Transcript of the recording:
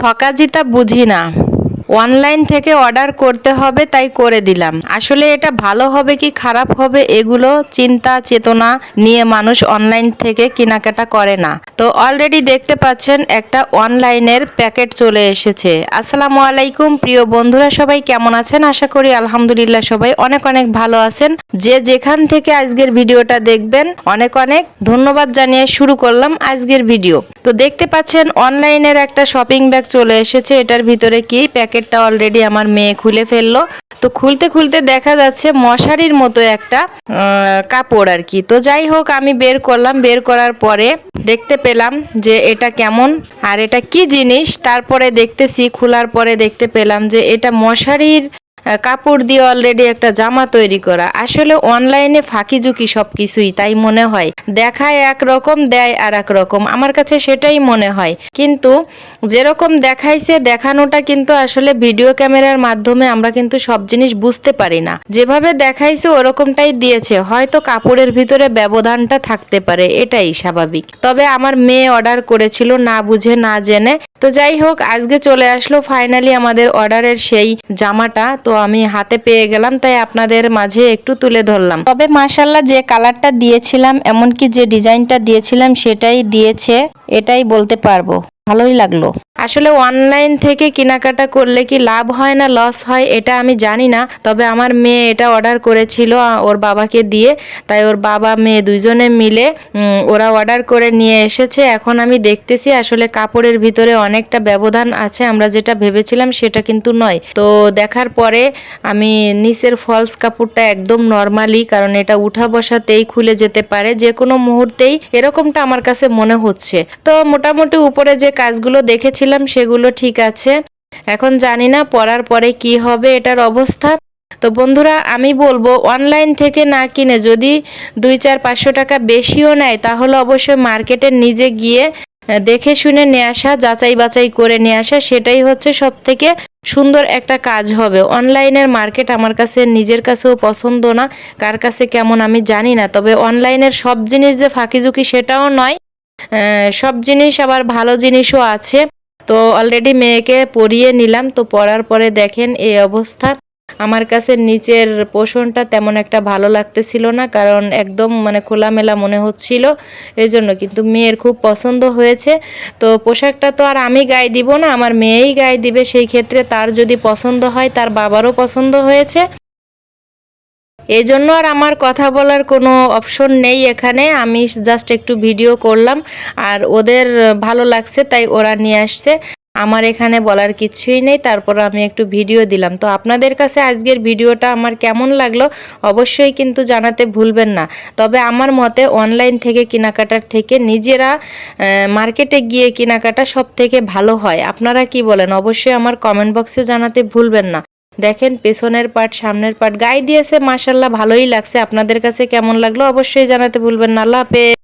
ঠকাজিতা বুঝি না। অনলাইন থেকে অর্ডার করতে হবে, তাই করে দিলাম। আসলে এটা ভালো হবে কি খারাপ হবে এগুলো চিন্তা, চেতনা নিয়ে মানুষ অনলাইন থেকে কেনাকাটা করে না। তো অলরেডি দেখতে পাচ্ছেন একটা অনলাইনের প্যাকেট চলে এসেছে। আসসালামু আলাইকুম, প্রিয় বন্ধুরা সবাই কেমন আছেন? আশা করি আলহামদুলিল্লাহ সবাই অনেক অনেক ভালো আছেন। যে যেখান থেকে আজকের ভিডিওটা দেখবেন, অনেক অনেক ধন্যবাদ জানিয়ে শুরু করলাম আজকের ভিডিও। তো দেখতে পাচ্ছেন অনলাইনের একটা শপিং ব্যাগ চলে এসেছে, এটার ভিতরে কি প্যাকেটটা অলরেডি আমার মেয়ে খুলে ফেলল। তো খুলতে খুলতে দেখা যাচ্ছে মশারির মতো একটা কাপড় আর কি। তো যাই হোক, আমি বের করলাম। বের করার পরে দেখতে পেলাম যে এটা কেমন আর এটা কি জিনিস। তারপরে দেখতেছি, খোলার পরে দেখতে পেলাম যে এটা মশারির কাপড় দিয়ে অলরেডি একটা জামা তৈরি করা। আসলে অনলাইনে ফাঁকি ঝুঁকি সব কিছুই তাই মনে হয়। দেখায় একরকম, দেয় আর এক রকম আমার কাছে সেটাই মনে হয়। কিন্তু যেরকম দেখাইছে, দেখানোটা কিন্তু আসলে ভিডিও ক্যামেরার মাধ্যমে আমরা কিন্তু সব জিনিস বুঝতে পারি না। যেভাবে দেখাইছে, ওরকমটাই দিয়েছে। হয়তো কাপড়ের ভিতরে ব্যবধানটা থাকতে পারে, এটাই স্বাভাবিক। তবে আমার মেয়ে অর্ডার করেছিল, না বুঝে, না জেনে তো যাই হোক, আজকে চলে আসলো ফাইনালি আমাদের অর্ডারের সেই জামাটা। তো আমি হাতে পেয়ে গেলাম, তাই আপনাদের মাঝে একটু তুলে ধরলাম। তবে মাশাল্লাহ যে কালারটা দিয়েছিলাম, এমনকি যে ডিজাইনটা দিয়েছিলাম, সেটাই দিয়েছে, এটাই বলতে পারব। ভালোই লাগল। আসলে অনলাইন থেকে কেনাকাটা করলে কি লাভ হয় না, লস হয়, এটা আমি জানি না। তবে আমার মেয়ে এটা অর্ডার করেছিল ওর বাবাকে দিয়ে। তাই ওর বাবা, মেয়ে দুজনে মিলে ওরা অর্ডার করে নিয়ে এসেছে। এখন আমি দেখতেছি আসলে কাপড়ের ভিতরে অনেকটা ব্যবধান আছে। আমরা যেটা ভেবেছিলাম সেটা কিন্তু নয়। তো দেখার পরে আমি নিচের ফলস কাপড়টা একদম নর্মালি, কারণ এটা উঠা বসাতেই খুলে যেতে পারে। যে কোনো মুহূর্তেই এরকমটা আমার কাছে মনে হচ্ছে। তো মোটামুটি উপরে যে কাজগুলো দেখেছিলাম, সেগুলো ঠিক আছে। এখন জানি না পরার পরে কি হবে, এটার অবস্থা। তো বন্ধুরা, আমি বলব অনলাইন থেকে না কিনে যদি দুই চার পাঁচশো টাকা বেশিও নেয়, তাহলে অবশ্যই মার্কেটে নিজে গিয়ে দেখে শুনে নিয়ে আসা, যাচাই বাছাই করে নিয়ে আসা, সেটাই হচ্ছে সব থেকে সুন্দর একটা কাজ হবে। অনলাইনের মার্কেট আমার কাছে নিজের কাছেও পছন্দ না, কার কাছে কেমন আমি জানি না, তবে অনলাইনের সব জিনিস যে ফাঁকি ঝুঁকি সেটাও নয়। সব জিনিস আবার ভালো জিনিসও আছে। তো অলরেডি মেয়েকে পরিয়ে নিলাম। তো পরার পরে দেখেন এই অবস্থা। আমার কাছে নিচের পোষণটা তেমন একটা ভালো লাগতেছিল না, কারণ একদম মানে খোলামেলা মনে হচ্ছিল। এই জন্য কিন্তু মেয়ের খুব পছন্দ হয়েছে। তো পোশাকটা তো আর আমি গায়ে দিব না, আমার মেয়েই গায়ে দিবে। সেই ক্ষেত্রে তার যদি পছন্দ হয়, তার বাবারও পছন্দ হয়েছে। এই জন্য আর আমার কথা বলার কোনো অপশন নেই এখানে। আমি জাস্ট একটু ভিডিও করলাম, আর ওদের ভালো লাগছে, তাই ওরা নিয়ে আসছে। আমার এখানে বলার কিছুই নেই, তারপর আমি একটু ভিডিও দিলাম। তো আপনাদের কাছে আজকের ভিডিওটা আমার কেমন লাগল, অবশ্যই কিন্তু জানাতে ভুলবেন না। তবে আমার মতে অনলাইন থেকে কেনাকাটার থেকে নিজেরা মার্কেটে গিয়ে কেনাকাটা সব থেকে ভালো হয়। আপনারা কি বলেন? অবশ্যই আমার কমেন্ট বক্সে জানাতে ভুলবেন না। দেখেন, পেছনের পার্ট সামনের পার্ট গায়ে দিয়েছে মাসাল্লাহ ভালোই লাগছে। আপনাদের কাছে কেমন লাগল অবশ্যই জানাতে ভুলবেন না। আল্লাহ হাফেজ।